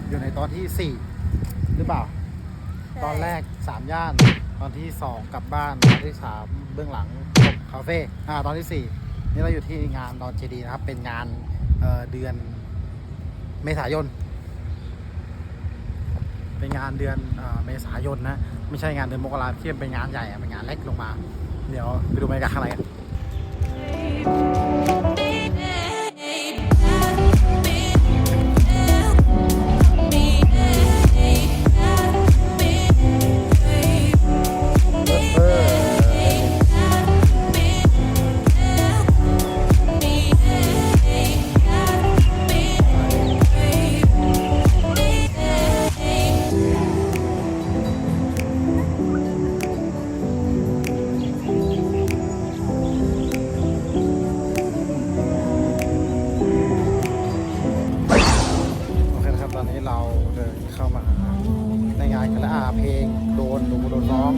สี่หรือเปล่า ตอนแรกสามย่าน ตอนที่สองกลับบ้าน ตอนที่สามเบื้องหลังจบคาเฟ่อ่าตอนที่สี่นี่เราอยู่ที่งานดอนเจดีนะครับ เป็นงานเอ่อเดือนเมษายน เป็นงานเดือนเอ่อเมษายนนะ ไม่ใช่งานเดือนมกราที่เป็นงานใหญ่อะเป็นงานเล็กลงมา เดี๋ยวไปดูบรรยากาศข้างในกัน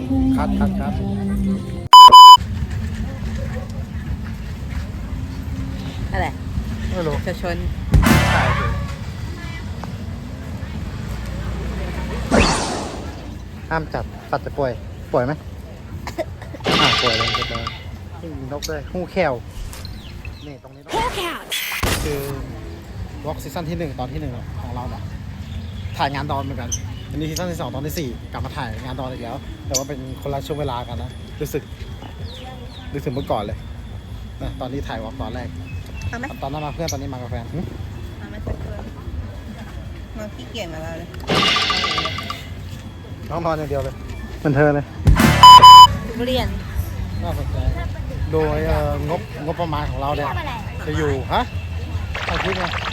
โดนร้องคัดคัดคัดอะไรไม่รู้จะชนถ่ายเลยห้ามจัดสัตว์จะป่วย ป่วยไหมอ่าป่วยเลยเรียบร้อยนี่มีนกด้วยหูแควนี่ตรงนี้นกคือวอล์กซีซั่นที่หนึ่งตอนที่หนึ่งของเราเนี่ยถ่ายงานดอนเหมือนกัน อันนี้ซีซั่นที่สองตอนที่สี่กลับมาถ่ายงานดอนอีกแล้ว แต่ว่าเป็นคนละช่วงเวลากันนะรู้สึกรู้สึกเมื่อก่อนเลยนะตอนนี้ถ่ายวอล์กตอนแรกเอาไหมตอนนั้นมาเพื่อนตอนนี้มากับแฟนหึเอาไหมสักตัวมาขี้เกียจมาแล้วเลยน้องนอนอย่างเดียวเลยเหมือนเธอเลยทุเรียนน่าสนใจโดยเอ่องบงบประมาณของเราเนี่ยจะอยู่ฮะเอาคลิปไงเอาคลิปไหน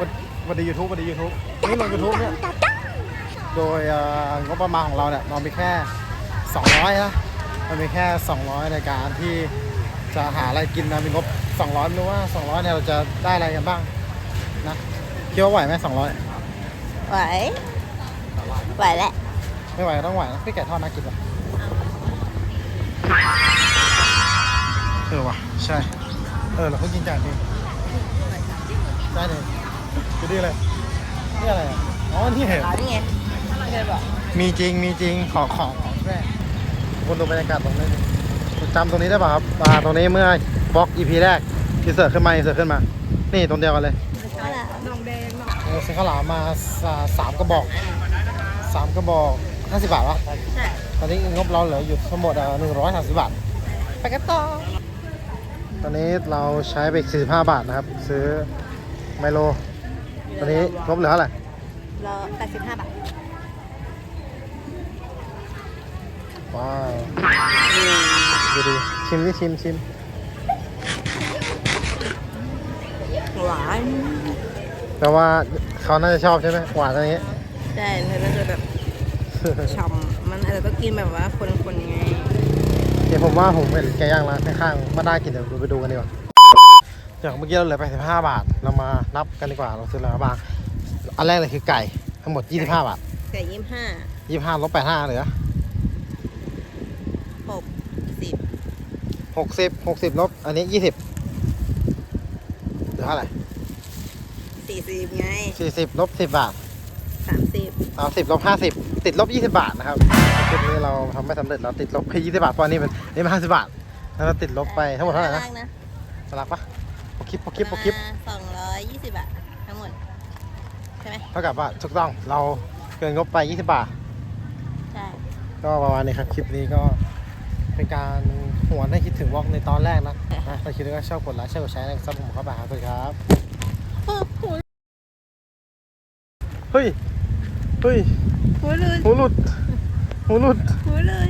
วันวันดียูทูบวันดียูทูบนี่ลงยูทูบเนี่ยโดยเอ่องบประมาณของเราเนี่ยเรามีแค่ 200นะเรามีแค่ 200 ในการที่จะหาอะไรกินนะมีงบ 200ไม่รู้ว่า 200เนี่ยเราจะได้อะไรกันบ้างนะคิดว่าไหวไหม200 ไหว ไหวแหละ ไม่ไหวก็ต้องไหวนะพี่ไก่ทอดน่ากินป่ะเออว่ะใช่ เออเราเพิ่งกินจานนี้ใช่เลย ดูดิเลยนี่อะไรอะอ๋อนี่เหรอนี่ไงไม่เคยบอกมีจริงมีจริงขอของของแม่คนดูบรรยากาศตรงนี้ดิจำตรงนี้ได้ป่ะครับอ่าตรงนี้เมื่อบล็อก EP แรกที่เสิร์ฟขึ้นมาอินเสิร์ฟขึ้นมา นี่ตรงเดียวกันเลยเอาละน้องแดงน้องเออซื้อข้าวหลามมาสาสามกระบอกสามกระบอกห้าสิบบาทวะใช่ตอนนี้งบเราเหลืออยู่ทั้งหมดหนึ่งร้อยสามสิบบาทไปกันต่อตอนนี้เราใช้ไปอีก45บาทนะครับ ซื้อไมโล ตอนนี้งบเหลือเท่าไหร่รอ85บาทว้าวดูดิชิมดิชิมชิมหวานแต่ว่าเขาน่าจะชอบใช่ไหมหวานอะไรเงี้ยใช่เธอก็จะแบบฉ่ำมันอาจจะต้องกินแบบว่าคนๆไง เดี๋ยวผมว่าผมเห็นแกย่างร้านข้างๆไม่ได้กินเดี๋ยวไปดูกันดีกว่า อย่างเมื่อกี้เราเหลือ85บาท เรามานับกันดีกว่า เราซื้ออะไรมาบ้าง อันแรกเลยคือไก่ ทั้งหมด25บาท ไก่ยี่สิบห้า25ลบ85เหลือหกสิบ60 60ลบ อันนี้20เหลือเท่าไหร่สี่สิบไง40ลบ10บาทสามสิบสามสิบลบห้าสิบติดลบยี่สิบาทนะครับคลิปนี้เราทำไม่สำเร็จเราติดลบแค่ยี่สิบาทเพราะอันนี้เป็นนี่มันห้าสิบาทแล้วเราติดลบไปทั้งหมดเท่าไหร่นะนะสลักปะ พอคลิปพอคลิปพอคลิปสองร้อยยี่สิบบาททั้งหมด ใช่ไหมเท่ากับว่าถูกต้องเราเกินงบไปยี่สิบาท ใช่ ก็ประมาณนี้ครับ คลิปนี้ก็เป็นการหวนให้คิดถึงวอล์กในตอนแรกนะนะถ้าคิดว่าชอบกดไลค์ชอบกดแชร์นะครับผมเข้าไปหาสวัสดีครับ เฮ้ย เฮ้ย หัวเลยหูหลุดหูหลุด หัวเลย